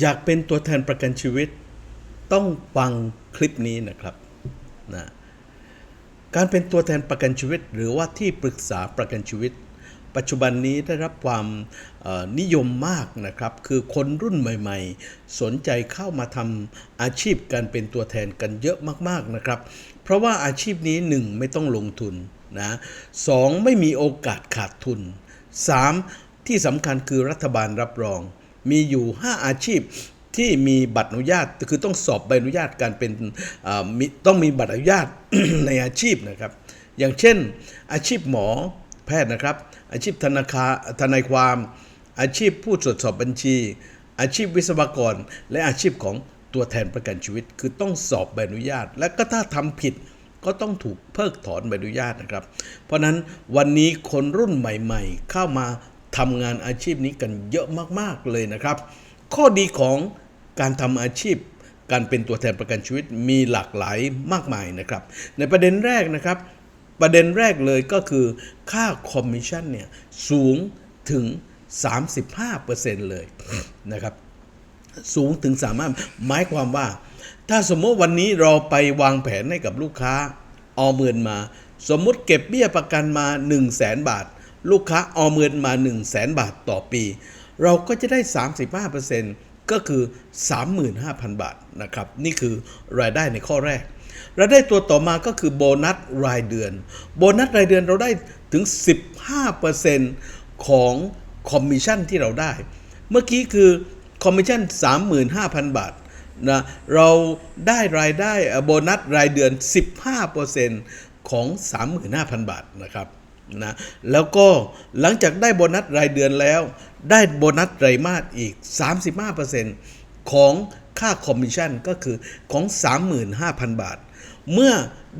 อยากเป็นตัวแทนประกันชีวิต ต้องฟังคลิปนี้นะครับนะการเป็นตัวแทนประกันชีวิต หรือว่าที่ปรึกษาประกันชีวิต ปัจจุบันนี้ได้รับความนิยมมากนะครับ คือคนรุ่นใหม่ๆ สนใจเข้ามาทำอาชีพการเป็นตัวแทนกันเยอะมากๆนะครับ เพราะว่าอาชีพนี้หนึ่งไม่ต้องลงทุนนะสองไม่มีโอกาสขาดทุนสามที่สำคัญคือรัฐบาลรับรอง มีอยู่ 5 อาชีพที่มีบัตรอนุญาตคือต้องสอบใบอนุญาตการเป็นต้องมีบัตรอนุญาตในอาชีพนะครับ อย่างเช่น อาชีพหมอแพทย์นะครับ อาชีพธนาคารทนายความ อาชีพผู้ตรวจสอบบัญชี อาชีพวิศวกร และอาชีพของตัวแทนประกันชีวิต คือต้องสอบใบอนุญาต และก็ถ้าทำผิดก็ต้องถูกเพิกถอนใบอนุญาตนะครับ เพราะฉะนั้นวันนี้คนรุ่นใหม่ ๆ เข้ามา ทำงานอาชีพนี้กันเยอะมากๆเลยนะครับ ข้อดีของการทำอาชีพ การเป็นตัวแทนประกันชีวิตมีหลากหลายมากมายนะครับ ในประเด็นแรกนะครับ ประเด็นแรกเลยก็คือค่าคอมมิชชั่นเนี่ยสูงถึง 35%เลยนะครับสูงถึงสามารถหมายความว่า ถ้าสมมติวันนี้เราไปวางแผนให้กับลูกค้าเอาเงินมา สมมุติเก็บเบี้ยประกันมา 1 0 0 0 0แสนบาท ลูกค้าเอาเงินมา 1 0 0 0 0แสนบาทต่อปี เราก็จะได้ 35%ก็คือ 35,000 บาทนะครับ นี่คือรายได้ในข้อแรก รายได้ตัวต่อมาก็คือโบนัสรายเดือน โบนัสรายเดือนเราได้ถึง 15%ของคอมมิชชั่นที่เราได้ เมื่อกี้คือคอมมิชชั่น 35,000 บาทนะเราได้รายได้อโบนัสรายเดือน 15%ของ 35,000 บาทนะครับ นะแล้วก็หลังจากได้โบนัสรายเดือนแล้ว ได้โบนัสไตรมาสอีก 35%ของค่าคอมมิชชั่นก็คือของ 35,000 บาท เมื่อ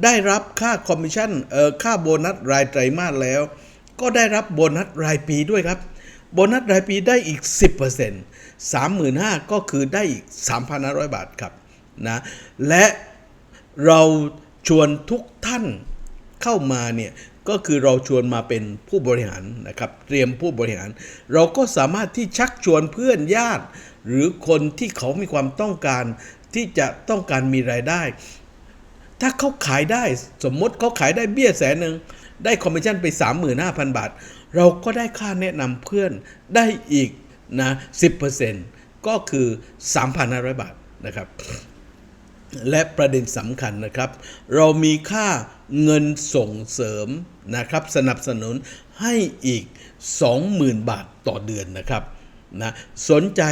ได้รับค่าคอมมิชชั่นเอ่อค่าโบนัสรายไตรมาสแล้ว ก็ได้รับโบนัสรายปีด้วยครับ โบนัสรายปีได้อีก 10% 35,000ก็คือได้อีก 3,500 บาทครับนะและเราชวนทุกท่าน เข้ามาเนี่ยก็คือเราชวนมาเป็นผู้บริหารนะครับ เตรียมผู้บริหาร เราก็สามารถที่ชักชวนเพื่อนญาติ หรือคนที่เขามีความต้องการที่จะต้องการมีรายได้ ถ้าเขาขายได้สมมติเขาขายได้เบี้ยแสนหนึ่งได้คอมมิชชั่นไป 35,000 บาท เราก็ได้ค่าแนะนำเพื่อนได้อีกนะ10%ก็คือ 3,500 บาทนะครับ และประเด็นสำคัญนะครับ เรามีค่าเงินส่งเสริมนะครับ สนับสนุนให้อีก 20,000 บาทต่อเดือนนะครับนะสนใจ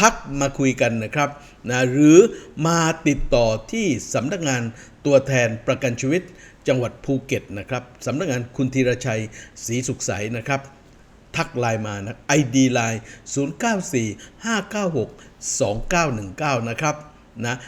ทักมาคุยกันนะครับนะหรือมาติดต่อที่สำนักงานตัวแทนประกันชีวิตจังหวัดภูเก็ตนะครับสำนักงานคุณธีรชัยศรีสุขใสนะครับ ทักไลน์มานะ ID ไลน์0945962919 นะครับนะ